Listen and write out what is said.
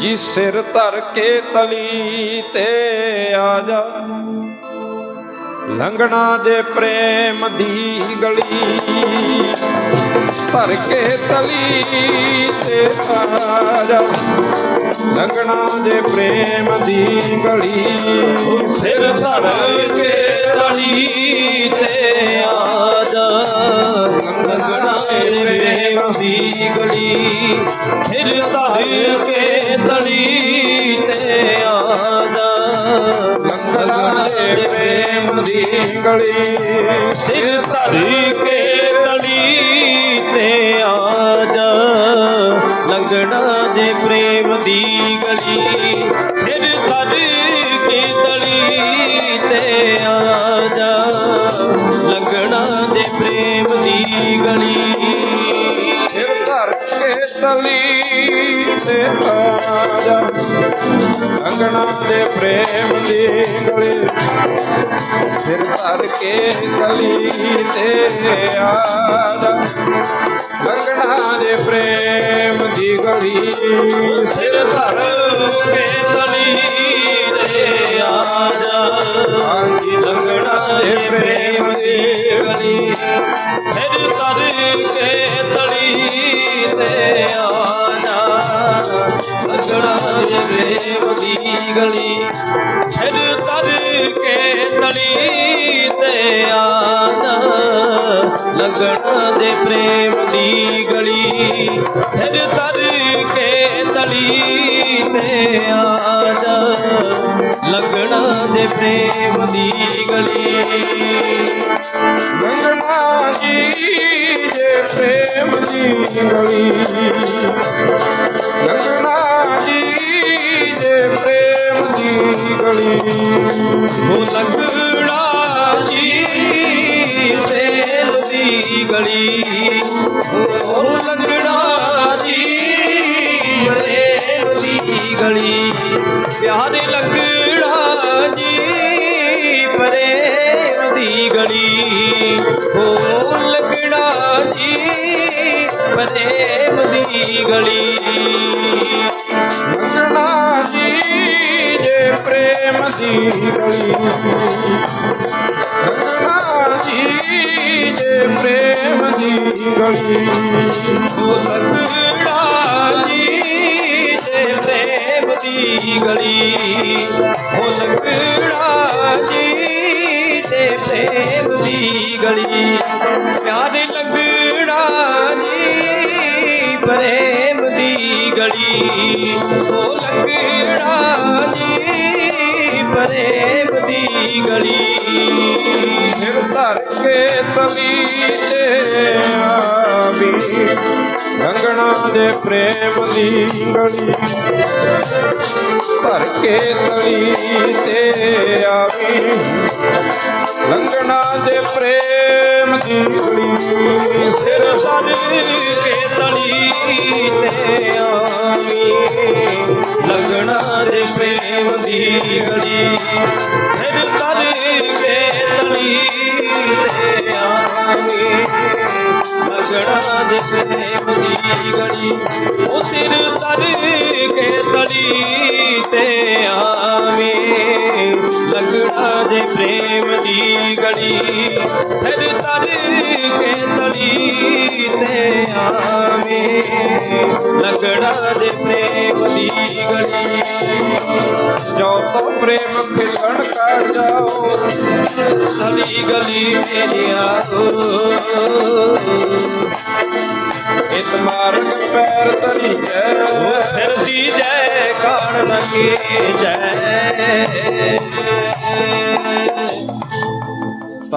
ਜੀ ਸਿਰ ਧਰ ਕੇ ਤਲੀ ਤੇ ਆ ਜਾ। ਲੰਘਣਾ ਦੇ ਪ੍ਰੇਮ ਦੀ ਗਲੀ। ਧਰ ਕੇ ਤਲੀ ਤੇ ਆ ਜਾ ਦੇ ਪ੍ਰੇਮ ਦੀ ਗਲੀ। ਸਿਰ ਧਰ ਕੇ ਤਲੀ ਤੇ ਆ ਜਾ ਲੰਗਣਾ ਪ੍ਰੇਮ ਦੀ ਗਲੀ। ਸਿਰ ਧਰ ਕੇ ਤਲੀ ਤੇ ਆ ਜਾ ਲੰਘਣਾ ਦੇ ਪ੍ਰੇਮ ਦੀ ਗਲੀ। ਸਿਰ ਧਰ ਕੇ ਤਲੀ ਲੰਗਣਾ ਜੇ ਪ੍ਰੇਮ ਦੀ ਗਲੀ ਫਿਰ ਧਰ ਕੇ ਤਲੀ ਤੇ ਆ ਜਾ। ਲੰਗਣਾ ਜੇ ਪ੍ਰੇਮ ਦੀ ਗਲੀ ਤਲੀ ਤੇ ਆ ਜਾ ਦੇ ਪ੍ਰੇਮ ਦੀ ਗਲੀ, ਸਿਰ ਧਰ ਕੇ ਤਲੀ ਤੇ ਆ ਜਾ ਦੇ ਪ੍ਰੇਮ ਦੀ ਗਲੀ, ਸਿਰ ਧਰ ਕੇ ਤਲੀ ਕੇ ਤਲੀ ਤੇ ਆ ਜਾ ਲੰਗਣਾ ਦੇ ਪ੍ਰੇਮ ਦੀ ਗਲੀ। ਸਿਰ ਧਰ ਕੇ ਤਲੀ ਤੇ ਆ ਲੰਗਣਾ ਦੇ ਪ੍ਰੇਮ ਦੀ ਗਲੀ। ਸਿਰ ਧਰ ਕੇ ਤਲੀ ਤੇ ਆ ਲੰਗਣਾ ਦੇ ਪ੍ਰੇਮ ਦੀ ਗਲੀ। ਲੰਘਣਾ ਜੀ ਪ੍ਰੇਮ ਦੀ ਗਲੀ ਲੰਘਣਾ ਜੀ ਜੇ ਪ੍ਰੇਮ ਦੀ ਗਲੀ। ਉਹ ਲੰਗੜਾ ਜੀ ਤੇਲ ਦੀ ਗਲੀ। ਉਹ ਲੰਗੜਾ ਜੀ ਤੇਲ ਦੀ ਗਲੀ। ਪਿਆਰੇ ਲੰਗੜਾ ਜੀ ਪ੍ਰੇਮ ਦੀ ਗਲੀ। ਲੰਘਣਾ ਜੀ ਜੇ ਪ੍ਰੇਮ ਦੀ ਗਲੀ। ਉਹ ਲੰਗੜਾ ਜੀ ਦੇ ਪ੍ਰੇਮ ਦੀ ਗਲੀ। ਉਹ ਲੰਗੜਾ ਜੀ ਦੇ ਪ੍ਰੇਮ ਦੀ ਗਲੀ। ਪਿਆਰੇ ਲੰਗੜਾ ਜੀ ਪ੍ਰੇਮ ਦੀ ਗਲੀ। ਉਹ ਲੰਗੜਾ ਜੀ ਪ੍ਰੇਮ ਦੀ ਗਲੀ। ਸਿਰ ਧਰ ਕੇ ਤਵੀ ਤੇ ਆਵੀ। ਲੰਘਣਾ ਦੇ ਪ੍ਰੇਮ ਦੀ ਗਲੀ। ਧਰ ਕੇ ਤਲੀ ਤੇ ਆਵੀ। ਲੰਘਣਾ ਦੇ ਪ੍ਰੇਮ ਦੀ ਗਲੀ। ਸਿਰ ਸਰ ਕੇ ਤਲੀ ਤੇ ਆਵੀ। ਲਗਣਾ ਦੇ ਪ੍ਰੇਮ ਦੀ ਗਲੀ ਸਿਰ ਕੇ ਤਲੀ ਤੇ ਆਵੀ ਲਗਣਾ ਦੇ ਪ੍ਰੇਮ ਦੀ ਗਲੀ ਉਹ ਸਿਰ ਸਰ ਕੇ ਤਲੀ ਤੇ ਆਵੀ ਲਗਣਾ ਦੇ ਪ੍ਰੇਮ ਦੀ ਗਲੀ ਫਿਰ ਤਰ ਕੇ ਤਲੀ ਤੇ ਆਵੇ। ਲਗੜਾ ਦੇ ਪ੍ਰੇਮ ਦੀ ਗਲੀ। ਜੋ ਤੋ ਪ੍ਰੇਮ ਖਿਲਣ ਕਰ ਜਾਓ, ਸਲੀ ਗਲੀ ਮੇਰਿਆ ਇਤ ਮਾਰਗ ਪੈਰ ਤਰੀ ਉਹ ਹੈ ਫਿਰ ਦੀ ਜੈ, ਕਾਣ ਲਗੇ ਜੈ।